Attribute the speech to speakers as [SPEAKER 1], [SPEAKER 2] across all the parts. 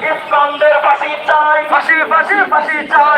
[SPEAKER 1] খ্রিস্টানদের ফাঁসি চাই।
[SPEAKER 2] ফাঁসি ফাঁসি ফাঁসি চাই।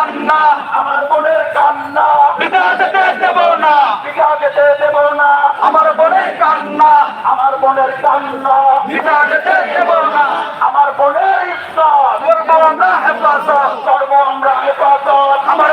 [SPEAKER 1] কান্না
[SPEAKER 2] আমার বোনের কান্না। যেতে দেব না।
[SPEAKER 1] বিঘা যেতে দেব না।
[SPEAKER 2] আমার বোনের কান্না
[SPEAKER 1] আমার বোনের কান্না।
[SPEAKER 2] বিঘা যেতে দেব না।
[SPEAKER 1] আমার বোনের ইচ্ছা
[SPEAKER 2] করব আমরা হেফাজত।
[SPEAKER 1] করব আমরা হেফাজত।
[SPEAKER 2] আমার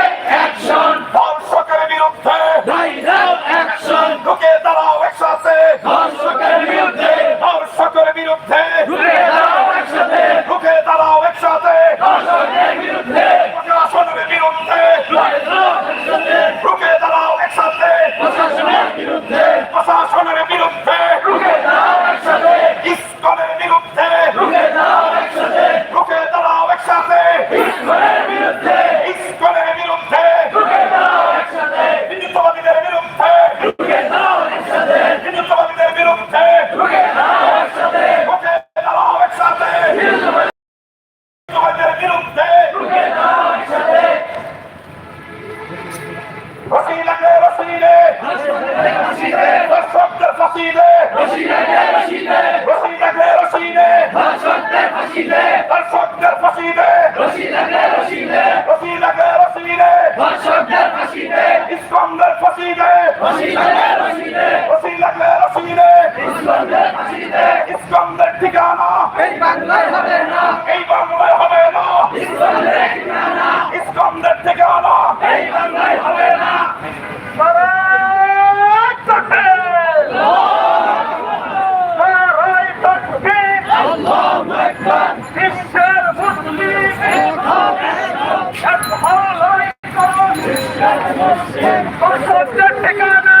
[SPEAKER 3] রসিলাকে রসিলে রসিলাকে রসিলে
[SPEAKER 2] ধর্ষকদের ফাঁসিতে
[SPEAKER 3] ইসকন্দের
[SPEAKER 2] ফাঁসিতে
[SPEAKER 3] রসিলাকে রসিলে রসিলাকে রসিলে
[SPEAKER 2] ইসকন্দের ফাঁসিতে
[SPEAKER 3] ইসকন্দের ঠিকানা
[SPEAKER 2] এই বাংলায় হবে না
[SPEAKER 3] এই বাংলায় হবে না
[SPEAKER 2] ইসকন্দের ঠিকানা
[SPEAKER 3] ইসকন্দের ঠিকানা
[SPEAKER 2] এই বাংলায় হবে
[SPEAKER 1] না। ঠিকানা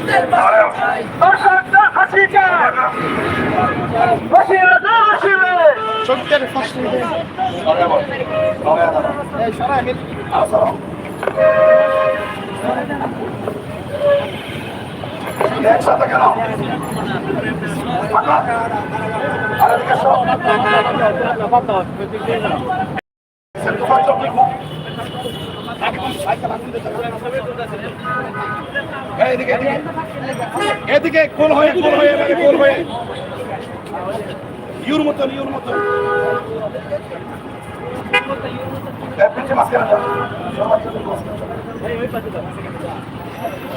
[SPEAKER 1] দে বসিয়ে
[SPEAKER 3] একসাথে কেন আর এদিকে সব। তোমার চোখ দেখো। এই, এদিকে, এদিকে। এদিকে কোল হয়ে কোল হয়ে কোল হয়ে ইউর মতন ইউর মতন যাও।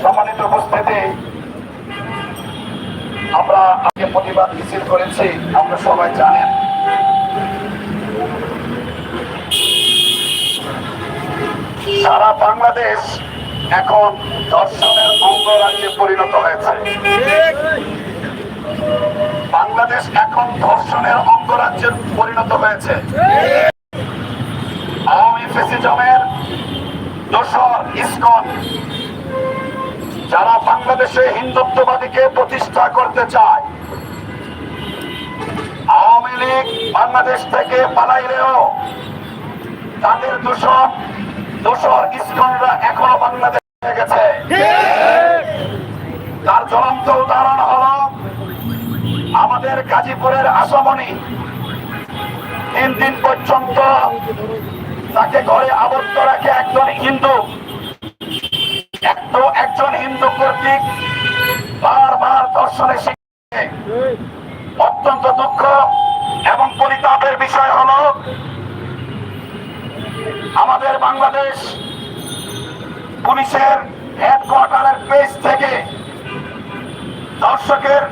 [SPEAKER 3] সম্মানিত উপস্থিতি আমরা আগে প্রতিবাদ মিছিল করেছি আমরা সবাই জানেন সারা বাংলাদেশ এখন দর্শনের অঙ্গরাজ্যে পরিণত হয়েছে। বাংলাদেশ এখন ধর্ষণের অঙ্গরাজ্যে পরিণত হয়েছে। আওয়ামী ফেসিজমের ইসকন, যারা বাংলাদেশে হিন্দুত্ববাদীকে প্রতিষ্ঠা করতে চায়, আওয়ামী লীগ বাংলাদেশ থেকে পালাইলেও তাদের দূষণ দোসর ইসকনরা এখনও বাংলাদেশে গেছে। তার জ্বলন্ত উদাহরণ হল আমাদের গাজীপুরের আসামনি। তিন দিন পর্যন্ত তাকে ঘরে আবদ্ধ রাখে একজন হিন্দু। একজন হিন্দু কর্তৃক বারবার দর্শনে শিখে। অত্যন্ত দুঃখ। পুলিশের হেডকোয়ার্টারের পেজ থেকে দর্শকের